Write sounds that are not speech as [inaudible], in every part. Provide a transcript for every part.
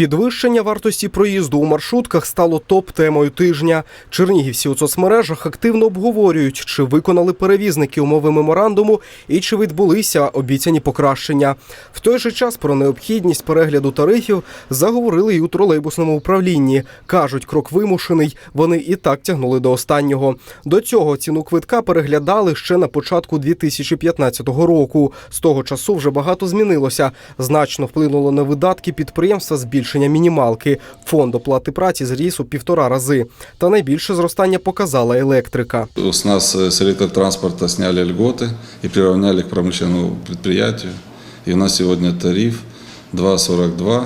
Підвищення вартості проїзду у маршрутках стало топ-темою тижня. Чернігівці у соцмережах активно обговорюють, чи виконали перевізники умови меморандуму і чи відбулися обіцяні покращення. В той же час про необхідність перегляду тарифів заговорили й у тролейбусному управлінні. кажуть, крок вимушений. Вони і так тягнули до останнього. До цього ціну квитка переглядали ще на початку 2015 року. З того часу вже багато змінилося. Значно вплинуло на видатки підприємства збільшення мінімалки. Фонд оплати праці зріс у півтора рази. Та найбільше зростання показала електрика. С нас э, с электротранспорта сняли льготы и приравняли к промышленному предприятию. И у нас сегодня тариф 2,42,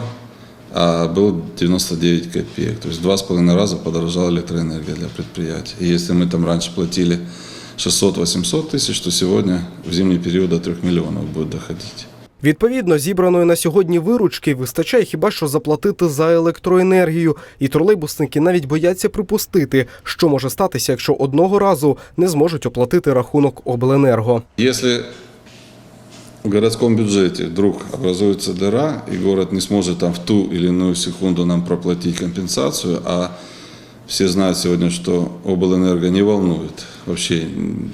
а был 99 копеек. То есть в два с половиной раза подорожала электроэнергия для предприятий. И если мы там раньше платили 600-800 тысяч, то сегодня в зимний период до 3 миллионов будет доходить. Відповідно, зібраної на сьогодні виручки вистачає хіба що заплатити за електроенергію, і тролейбусники навіть бояться припустити, що може статися, якщо одного разу не зможуть оплатити рахунок обленерго. Если в городском бюджете вдруг образуется дыра, и город не сможет там в ту или иную секунду нам проплатить компенсацию, а все знают сегодня, что облэнерго не волнует вообще м,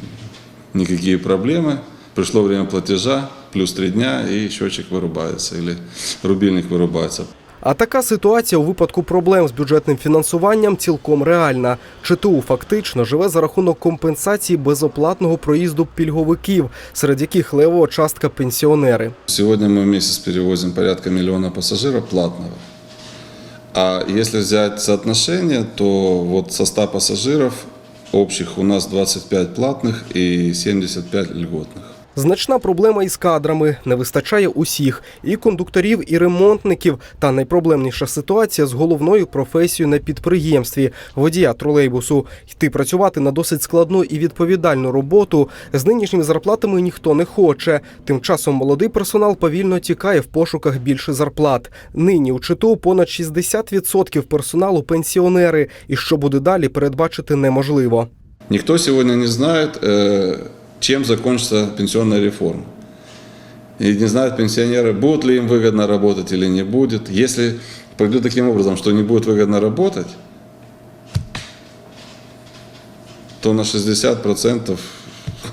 никакие проблемы, пришло время платежа, плюс три дня, и счетчик вырубается, или рубильник вырубается. А така ситуація у випадку проблем з бюджетним фінансуванням цілком реальна. ЧТУ фактично живе за рахунок компенсації безоплатного проїзду пільговиків, серед яких левова частка пенсіонери. Сегодня мы в месяц перевозим порядка миллиона пассажиров платного. А если взять соотношение, то вот со 100 пассажиров общих у нас 25 платных и 75 льготных. Значна проблема із кадрами не вистачає усіх і кондукторів, і ремонтників. Та найпроблемніша ситуація з головною професією на підприємстві водія тролейбусу. Йти працювати на досить складну і відповідальну роботу з нинішніми зарплатами ніхто не хоче. Тим часом молодий персонал повільно тікає в пошуках більше зарплат. Нині у ЧТУ понад 60% персоналу пенсіонери. І що буде далі, передбачити неможливо. Никто сегодня не знает, э, чем закончится пенсионная реформа. И не знают пенсионеры, будет ли им выгодно работать или не будет. Если пойдет таким образом, что не будет выгодно работать, то на 60%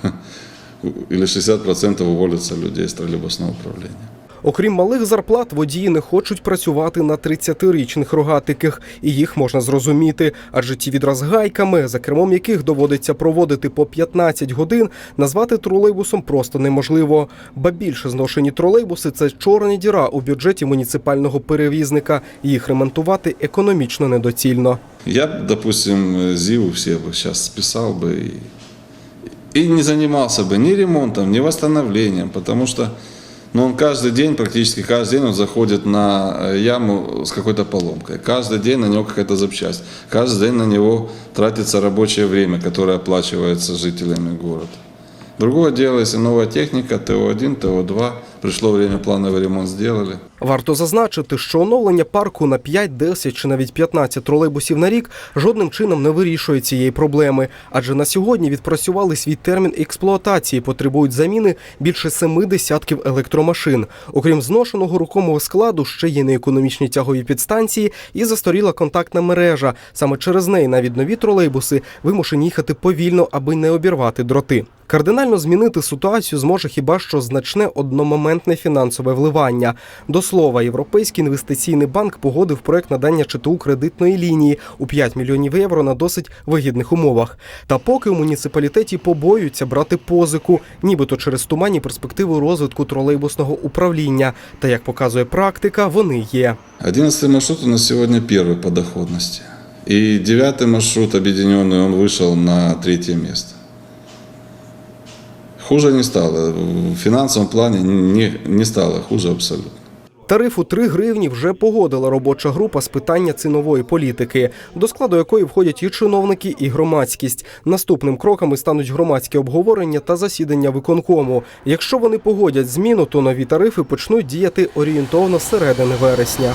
[laughs] или 60% уволятся людей из троллейбусного управления. Окрім малих зарплат, водії не хочуть працювати на 30-річних рогатиках, і їх можна зрозуміти, адже ті відраз гайками, за кермом яких доводиться проводити по 15 годин, назвати тролейбусом просто неможливо. Ба більше зношені тролейбуси це чорна діра у бюджеті муніципального перевізника. Їх ремонтувати економічно недоцільно. Я, б, допустим, ЗИУ все бы сейчас списал бы и, и не занимался бы ни ремонтом, ни восстановлением, потому что Ну, он каждый день, практически каждый день он заходит на э, яму с какой-то поломкой. Каждый день на него какая-то запчасть. Каждый день на него тратится рабочее время, которое оплачивается жителями города. Другое дело, если новая техника, ТО-1, ТО-2, пришло время, плановый ремонт сделали. Варто зазначити, що оновлення парку на 5, 10 чи навіть 15 тролейбусів на рік жодним чином не вирішує цієї проблеми, адже на сьогодні відпрацювали свій термін експлуатації, потребують заміни більше семи десятків електромашин. Окрім зношеного рухомого складу, ще є неекономічні тягові підстанції і застаріла контактна мережа. Саме через неї навіть нові тролейбуси вимушені їхати повільно, аби не обірвати дроти. Кардинально змінити ситуацію зможе хіба що значне одномоментне фінансове вливання. До слова, Європейський інвестиційний банк погодив проект надання ЧТУ кредитної лінії у 5 мільйонів євро на досить вигідних умовах. Та поки у муніципалітеті побоюються брати позику, нібито через туманні перспективи розвитку тролейбусного управління. Та як показує практика, вони є. 11 маршрут у нас сегодня первый по доходности. И девятый маршрут объединенный, он вышел на третье место. Хуже не стало. В финансовом плане не, не стало хуже абсолютно. Тариф у 3 гривні вже погодила робоча група з питання цінової політики, до складу якої входять і чиновники, і громадськість. Наступним кроками стануть громадські обговорення та засідання виконкому. Якщо вони погодять зміну, то нові тарифи почнуть діяти орієнтовно з середини вересня.